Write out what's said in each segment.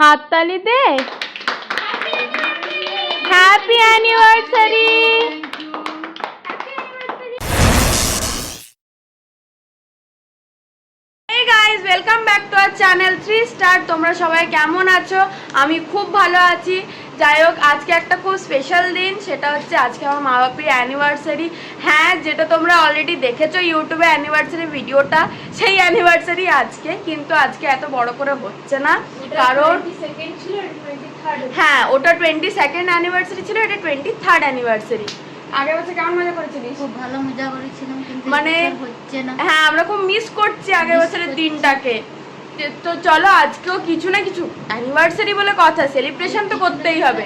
হাততালি দে happy anniversary welcome back to our channel three star তোমরা সবাই কেমন আছো? আমি খুব ভালো আছি। যাই হোক, আজকে একটা খুব স্পেশাল দিন, সেটা হচ্ছে আজকে আমার মা বাপির অ্যানিভার্সারি হ্যাঁ যেটা তোমরা অলরেডি দেখেছ ইউটিউবে অ্যানিভার্সারি ভিডিওটা, সেই অ্যানিভার্সারি আজকে, কিন্তু আজকে এত বড় করে হচ্ছে না। কারণ হ্যাঁ ওটা টোয়েন্টি সেকেন্ড অ্যানিভার্সারি ছিল এটা টোয়েন্টি থার্ড অ্যানিভার্সারি আগের বছর কেমন মজা করেছিলিস? খুব ভালো মজা করেছিলাম কিন্তু মানে- হচ্ছে না। হ্যাঁ আমরা খুব মিস করছি আগের বছরের দিনটাকে। তো চলো আজকেও কিছু না কিছু অ্যানিভার্সারি বলে কথা সেলিব্রেশন তো করতেই হবে।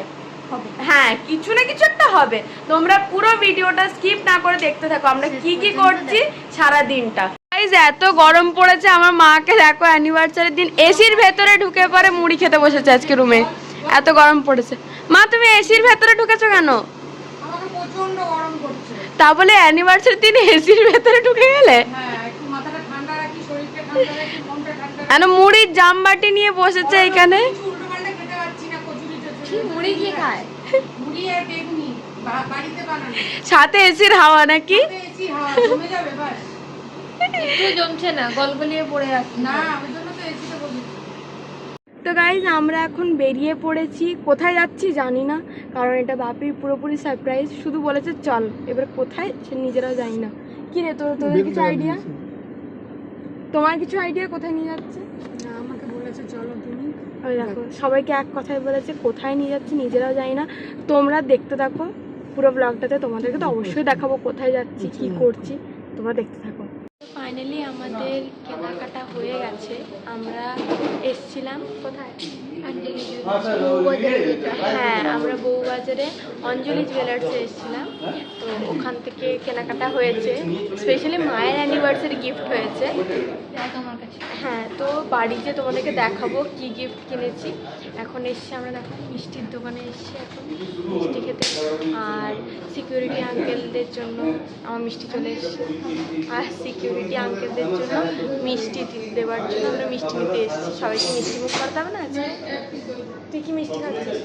হবে। হ্যাঁ কিছু না কিছু একটা হবে। তোমরা পুরো ভিডিওটা স্কিপ না করে দেখতে থাকো। আমরা কি কি করছি সারা দিনটা। Guys, এত গরম পড়েছে আমার মাকে দেখো অ্যানিভার্সারির দিন এসির ভেতরে ঢুকে পরে মুড়ি খেতে বসেছে আজকে রুমে এত গরম পড়েছে। মা তুমি এসির ভেতরে ঢুকেছো কেন? তা বলে অ্যানিভার্সারির দিন এসির ভেতরে ঢুকে গেলে? হ্যাঁ একটু মাথাটা ঠান্ডা রাখি শরীরকে ঠান্ডা রাখি মনটা ঠান্ডা রাখি। কেন মুড়ির জামবাটি নিয়ে বসেছে এখানে। কিছু উল্টোপাল্টা খেতে পারছি না কচুরি টচুরি। কি মুড়ি কি খায়। মুড়ি আর বেগুনি বাড়িতে বানানো। সাথে এসির হাওয়া নাকি? হাওয়া জমে যাবে বাস। একটু জমছে না গলগলিয়ে পড়ে না জন্য তো এসিতে বসেছি। তো গাইজ আমরা এখন বেরিয়ে পড়েছি। কোথায় যাচ্ছি জানি না কারণ এটা বাপির পুরোপুরি সারপ্রাইজ শুধু বলেছে চল এবার কোথায় সে নিজেরাও জানি না। কি রে তোর তোদের কিছু আইডিয়া তোমার কিছু আইডিয়া কোথায় নিয়ে যাচ্ছে? আমাকে বলেছে চলো তুমি। ওই দেখো সবাইকে এক কথায় বলেছে কোথায় নিয়ে যাচ্ছি নিজেরাও জানি না। তোমরা দেখতে থাকো পুরো ব্লগটাতে তোমাদেরকে তো অবশ্যই দেখাবো কোথায় যাচ্ছি কি করছি তোমরা দেখতে ফাইনালি আমাদের কেনাকাটা হয়ে গেছে। আমরা এসছিলাম। কোথায়? হ্যাঁ আমরা বউবাজারে অঞ্জলি এসেছিলাম। তো ওখান থেকে কেনাকাটা হয়েছে। স্পেশালি মায়ের অ্যানিভার্সারি গিফট হয়েছে। হ্যাঁ তো বাড়িতে তোমাদেরকে দেখাবো কি গিফট কিনেছি। এখন এসছি, আমরা দেখো মিষ্টির দোকানে এসছি এখন। মিষ্টি খেতে। আর সিকিউরিটি আঙ্কেলদের জন্য আমার মিষ্টি চলে এসছে। আর সিকিউরিটি আঙ্কেলদের জন্য মিষ্টি দেওয়ার জন্য আমরা মিষ্টি নিতে এসেছি। সবাইকে মিষ্টি মুখ করতে হবে না আজকে? তুই কি মিষ্টি খাচ্ছিস?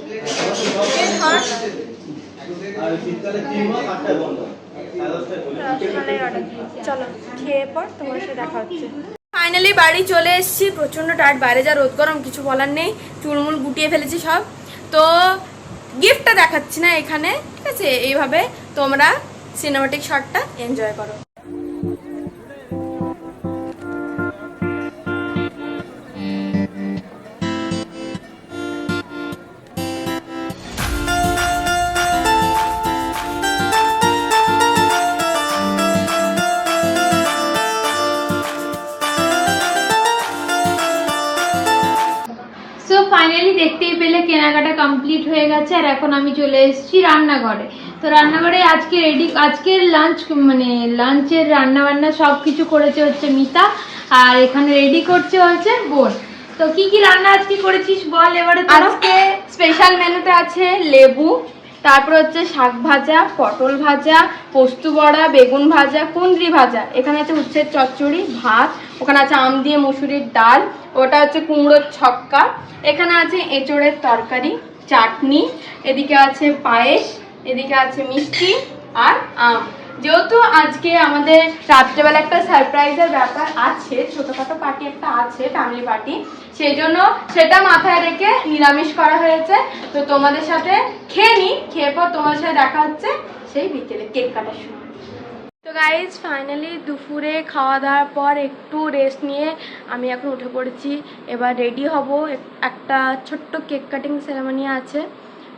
চলো খেয়ে পর তোমার সাথে দেখা হচ্ছে। ফাইনালি বাড়ি চলে এসেছি। প্রচণ্ড টাইট বাইরে যা রোদ গরম কিছু বলার নেই। চুলমুল গুটিয়ে ফেলেছি সব। তো গিফটটা দেখাচ্ছি না এখানে। ঠিক আছে? এইভাবে তোমরা সিনেমাটিক শটটা এনজয় করো। সো ফাইনালি দেখতেই পেলে কেনাকাটা কমপ্লিট হয়ে গেছে আর এখন আমি চলে এসেছি রান্নাঘরে। তো রান্নাঘরে আজকে রেডি আজকের লাঞ্চ মানে লাঞ্চের রান্না বান্না সব কিছু করেছে হচ্ছে মিতা আর এখানে রেডি করছে হচ্ছে বোন। তো কি কি রান্না আজকে করেছিস বল এবারে আজকে স্পেশাল মেনুতে আছে লেবু, তারপর হচ্ছে শাক ভাজা, পটল ভাজা, পোস্ত বড়া, বেগুন ভাজা, কুঁদরি ভাজা। এখানে আছে উচ্ছের চচ্চড়ি, ভাত, ওখানে আছে আম দিয়ে মুসুরির ডাল ওটা হচ্ছে কুমড়োর ছক্কা। এখানে আছে এঁচড়ের তরকারি, চাটনি, এদিকে আছে পায়েস, এদিকে আছে মিষ্টি আর আম। যেহেতু আজকে আমাদের রাত্রেবেলা একটা সারপ্রাইজের ব্যাপার আছে, ছোটোখাটো পার্টি একটা আছে ফ্যামিলি পার্টি সেই জন্য সেটা মাথায় রেখে নিরামিষ করা হয়েছে। তো তোমাদের সাথে খেয়ে নিই খেয়ে পর তোমাদের সাথে দেখা হচ্ছে সেই বিকেলে কেক কাটার সময়। তো গাইজ ফাইনালি দুপুরে খাওয়া দাওয়ার পর একটু রেস্ট নিয়ে আমি এখন উঠে পড়েছি। এবার রেডি হব। একটা ছোট্ট কেক কাটিং সেরেমনি আছে।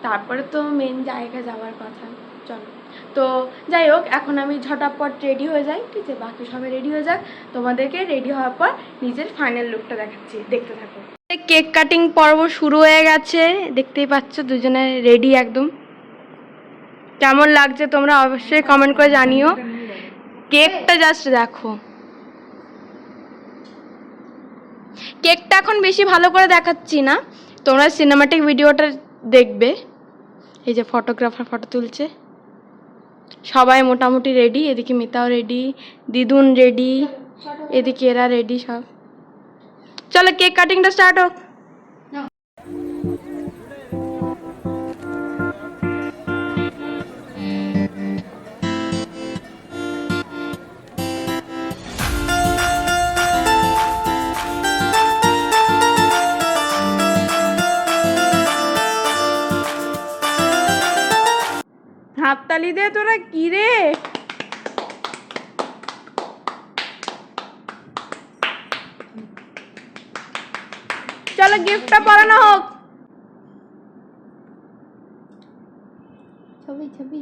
তারপরে তো মেন জায়গায় যাওয়ার কথা। চলো। তো যাই হোক, এখন আমি ঝটাপট রেডি হয়ে যাই, ঠিক আছে? বাকি সবাই রেডি হয়ে যাক। তোমাদেরকে রেডি হওয়ার পর নিজের ফাইনাল লুকটা দেখাচ্ছি। দেখতে থাকো। কেক কাটিং পর্ব শুরু হয়ে গেছে। দেখতেই পাচ্ছ, দুজনে রেডি একদম। কেমন লাগছে তোমরা অবশ্যই কমেন্ট করে জানিও। কেকটা জাস্ট দেখো। কেকটা এখন বেশি ভালো করে দেখাচ্ছি না। তোমরা সিনেমাটিক ভিডিওটা দেখবে। এই যে ফটোগ্রাফার ফটো তুলছে। সবাই মোটামুটি রেডি এদিকে মিতাও রেডি দিদুন রেডি এদিকে এরা রেডি সব। চলো কেক কাটিংটা স্টার্ট হোক। হাততালি দে তোরা কি রে? চলো গিফটটা পরানো হোক। ছবি ছবি।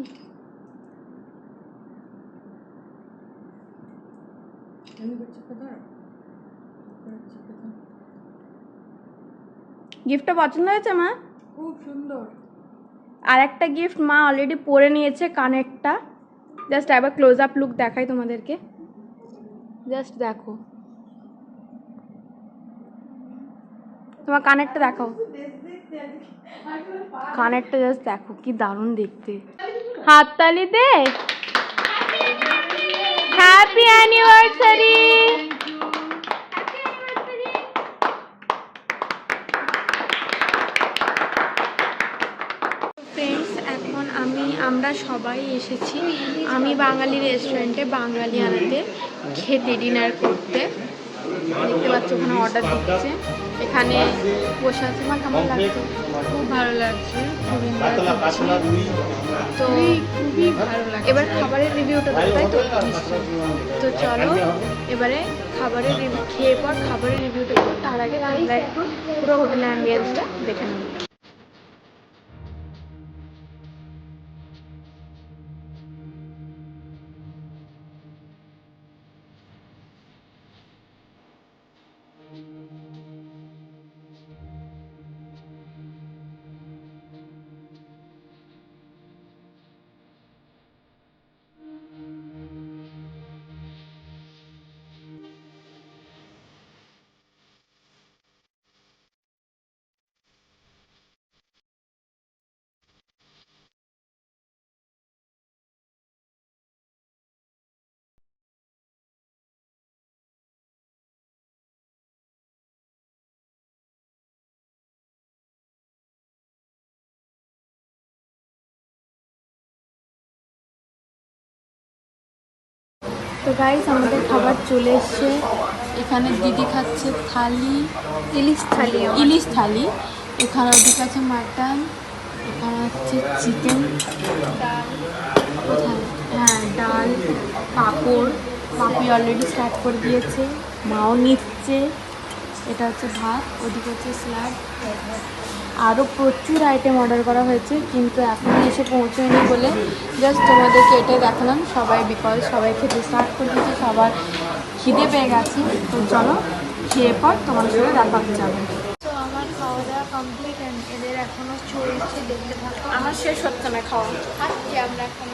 গিফটটা পছন্দ হয়েছে মা? খুব সুন্দর। আর একটা গিফট মা অলরেডি পরে নিয়েছে কানেরটা। জাস্ট একবার ক্লোজ আপ লুক দেখাই তোমাদেরকে। জাস্ট দেখো। তোমার কানেরটা দেখাও। কানেরটা জাস্ট দেখো, কি দারুণ দেখতে। হাততালি দে। হ্যাপি অ্যানিভার্সারি ফ্রেন্ডস এখন আমি আমরা সবাই এসেছি। আমি বাঙালি রেস্টুরেন্টে বাঙালি আনাতে খেতে ডিনার করতে। দেখতে পাচ্ছ ওখানে অর্ডার দিচ্ছে। এখানে বসে আছে আমার কেমন লাগছে? খুব ভালো লাগছে খুবই তো খুবই ভালো লাগে এবার খাবারের রিভিউটা তাই তো? তো চলো, এবারে খাবারের রিভিউ খেয়ে পর খাবারের রিভিউটা তার আগে আমরা একটু পুরো হোটেল অ্যাম্বিয়েন্সটা দেখে নেব। তো গাইস আমাদের খাবার চলে এসছে। এখানে দিদি খাচ্ছে থালি। ইলিশ থালি ইলিশ থালি। এখানে দিদি আছে মাটন এখানে হচ্ছে চিকেন। হ্যাঁ ডাল পাঁপড়। পাপি অলরেডি স্টার্ট করে দিয়েছে। মাও নিচ্ছে। এটা হচ্ছে ভাত ওদিকে হচ্ছে স্যালাড। আরও প্রচুর আইটেম অর্ডার করা হয়েছে কিন্তু এখন এসে পৌঁছয়নি বলে জাস্ট তোমাদেরকে এটাই দেখালাম। সবাই বিকজ সবাই খেতে স্টার্ট করে দিয়েছে সবার খিদে পেয়ে গেছে। তো চলো খেয়ে পর তোমাদের সাথে দেখা হচ্ছে আবার। তো আমার খাওয়া দাওয়া কমপ্লিট এদের এখনও চলছে দেখতে থাকো। আমার শেষ হচ্ছে না খাওয়া। খাচ্ছি আমরা এখন।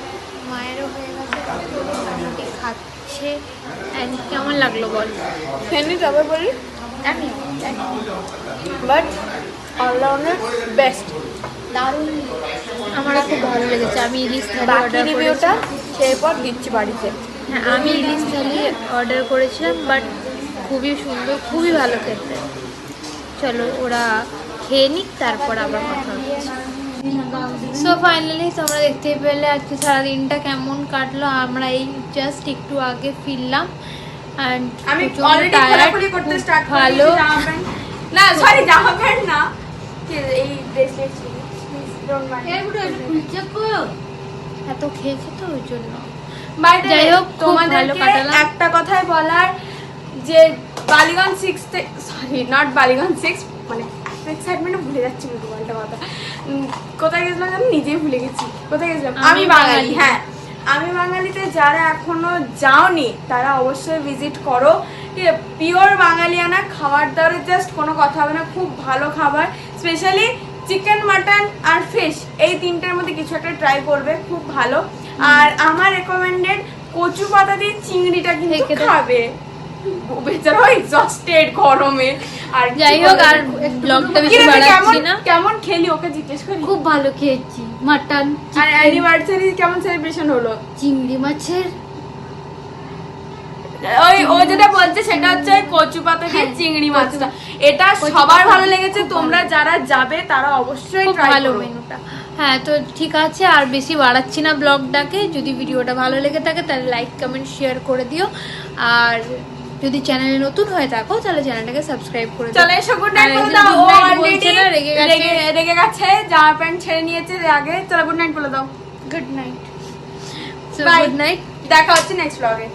মায়েরও হয়ে গেছে মোটামুটি খাচ্ছে। কেমন লাগল বল? ফেনি তবে বলি। আমি বাট অলরাউন্ডার বেস্ট দারুণ। আমারও খুব ভালো লেগেছে। আমি ইলিশ বাকি রিভিউটা করেছি পর দিচ্ছি বাড়িতে। হ্যাঁ আমি ইলিশ থালি অর্ডার করেছিলাম বাট খুবই সুন্দর খুবই ভালো খেতে। চলো ওরা খেয়ে নিক তারপর আবার কথা হচ্ছে। সো ফাইনালি তোমরা দেখতে পেলে আজকে সারাদিনটা কেমন কাটলো। আমরা এই জাস্ট একটু আগে ফিরলাম। আমি অলরেডি খোলাখুলি করতে স্টার্ট ভালো। না সরি জামা প্যান্ট না। এই ব্রেসলেট এত খেয়েছি তো ওই জন্য। যাই হোক, তোমাদেরকে একটা কথাই বলার যে Ballygunge six sorry not Ballygunge six মানে এক্সাইটমেন্টে ভুলে যাচ্ছি পাল্টা কথা। কোথায় গেছিলাম জানো? নিজেই ভুলে গেছি। কোথায় গেছিলাম? আমি আমি বাঙালি। হ্যাঁ। আমি বাঙালিতে যারা এখনও যাওনি তারা অবশ্যই ভিজিট করো। পিওর বাঙালিয়ানা খাবার দাবারের জাস্ট কোনো কথা হবে না খুব ভালো খাবার। স্পেশালি চিকেন মাটন আর ফিশ এই তিনটার মধ্যে কিছু একটা ট্রাই করবে খুব ভালো। আর আমার রেকমেন্ডেড কচু পাতা দিয়ে চিংড়িটা কিন্তু। খাবে। বেচারা এক্সস্টেড গরমে। আর যাই হোক আর ব্লগটা বেশি বাড়াচ্ছি না। কেমন খেলি ওকে জিজ্ঞেস করি? খুব ভালো খেয়েছি। মাটন আর অ্যানিভার্সারি কেমন সেলিব্রেশন হলো? চিংড়ি মাছের। ওই ও যেটা বলছে সেটা হচ্ছে কচু পাতা দিয়ে হ্যাঁ, চিংড়ি মাছটা। এটা সবার ভালো লেগেছে তোমরা যারা যাবে তারা অবশ্যই ট্রাই ভালো করো। মেনুটা হ্যাঁ তো ঠিক আছে আর বেশি বাড়াচ্ছি না ব্লগটাকে যদি ভিডিওটা ভালো লেগে থাকে তাহলে লাইক কমেন্ট শেয়ার করে দিও। আর যদি চ্যানেলে নতুন হয়ে থাকো তাহলে চ্যানেলটাকে সাবস্ক্রাইব করে চলে এসো গুড নাইট বলে দাও। ও অলরেডি রেগে গেছে। রেগে গেছে জামা প্যান্ট ছেড়ে নিয়েছে আগে। চলো গুড নাইট বলে দাও। Good night so good night দেখা হচ্ছে নেক্সট ব্লগে